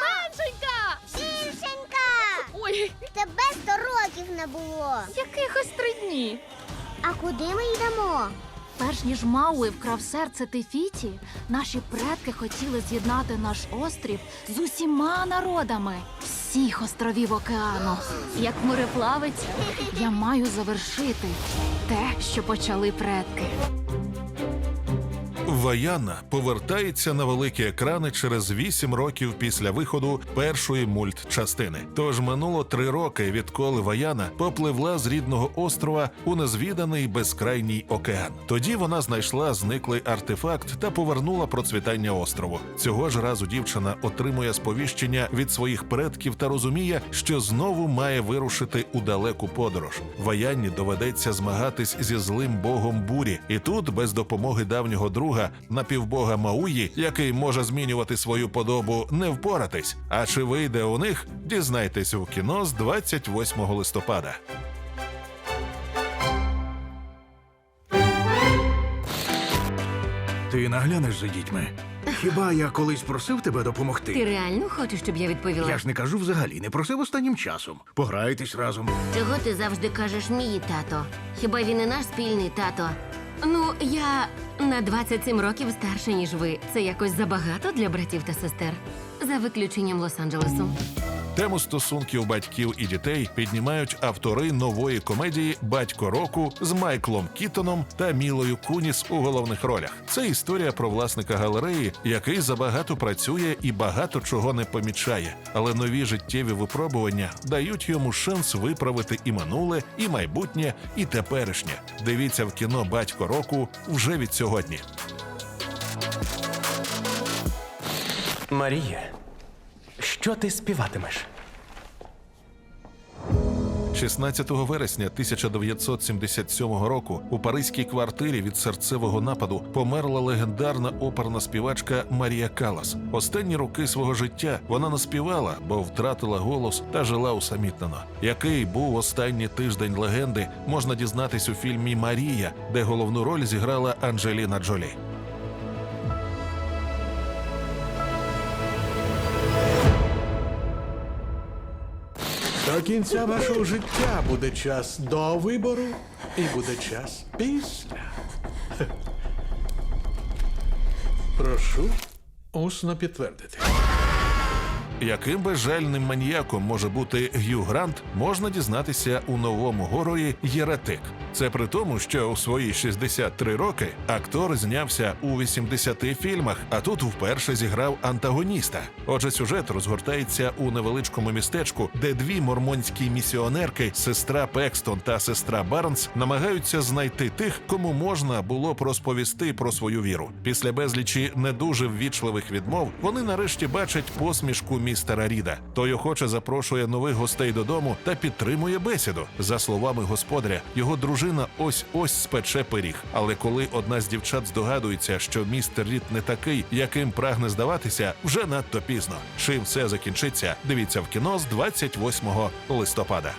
Меншенька! Більшенька! Ой, Тебе сто років не було. якихось три дні. А куди ми йдемо? Перш ніж Мауи вкрав серце Тефіті, наші предки хотіли з'єднати наш острів з усіма народами всіх островів океану. Як мореплавець, я маю завершити те, що почали предки. Ваяна повертається на великі екрани через вісім років після виходу першої мультчастини. Тож минуло три роки, відколи Ваяна попливла з рідного острова у незвіданий безкрайній океан. Тоді вона знайшла зниклий артефакт та повернула процвітання острову. Цього ж разу дівчина отримує сповіщення від своїх предків та розуміє, що знову має вирушити у далеку подорож. Ваянні доведеться змагатись зі злим богом бурі, і тут без допомоги давнього друга напівбога Мауї, який може змінювати свою подобу, не впоратись. А чи вийде у них? Дізнайтесь у кіно з 28 листопада. Ти наглянеш за дітьми. Хіба я колись просив тебе допомогти? Ти реально хочеш, щоб я відповіла? Я ж не кажу взагалі, не просив останнім часом. Пограйтесь разом. Чого ти завжди кажеш мій тато? Хіба він і наш спільний тато? Ну, я на 27 років старше, ніж ви. Це якось забагато для братів та сестер. За виключенням Лос-Анджелесу. Тему стосунків батьків і дітей піднімають автори нової комедії Батько року з Майклом Кітоном та Мілою Куніс у головних ролях. Це історія про власника галереї, який забагато працює і багато чого не помічає. Але нові життєві випробування дають йому шанс виправити і минуле, і майбутнє, і теперішнє. Дивіться в кіно Батько року вже від сьогодні. Марія, що ти співатимеш? 16 вересня 1977 року у паризькій квартирі від серцевого нападу померла легендарна оперна співачка Марія Калас. Останні роки свого життя вона не співала, бо втратила голос та жила усамітнено. Який був останній тиждень легенди, можна дізнатись у фільмі Марія, де головну роль зіграла Анджеліна Джолі. До кінця вашого життя буде час до вибору і буде час після. Прошу усно підтвердити. Яким безжальним маніяком може бути Г'ю Грант, можна дізнатися у новому горої Єретик. Це при тому, що у свої 63 роки актор знявся у 80 фільмах, а тут вперше зіграв антагоніста. Отже, сюжет розгортається у невеличкому містечку, де дві мормонські місіонерки, сестра Пекстон та сестра Барнс, намагаються знайти тих, кому можна було б розповісти про свою віру. Після безлічі не дуже ввічливих відмов вони нарешті бачать посмішку містера Ріда. Той охоче запрошує нових гостей додому та підтримує бесіду. За словами господаря, його дружина ось ось спече пиріг. Але коли одна з дівчат здогадується, що містер Рід не такий, яким прагне здаватися, вже надто пізно. Чим все закінчиться, дивіться в кіно з 28 листопада.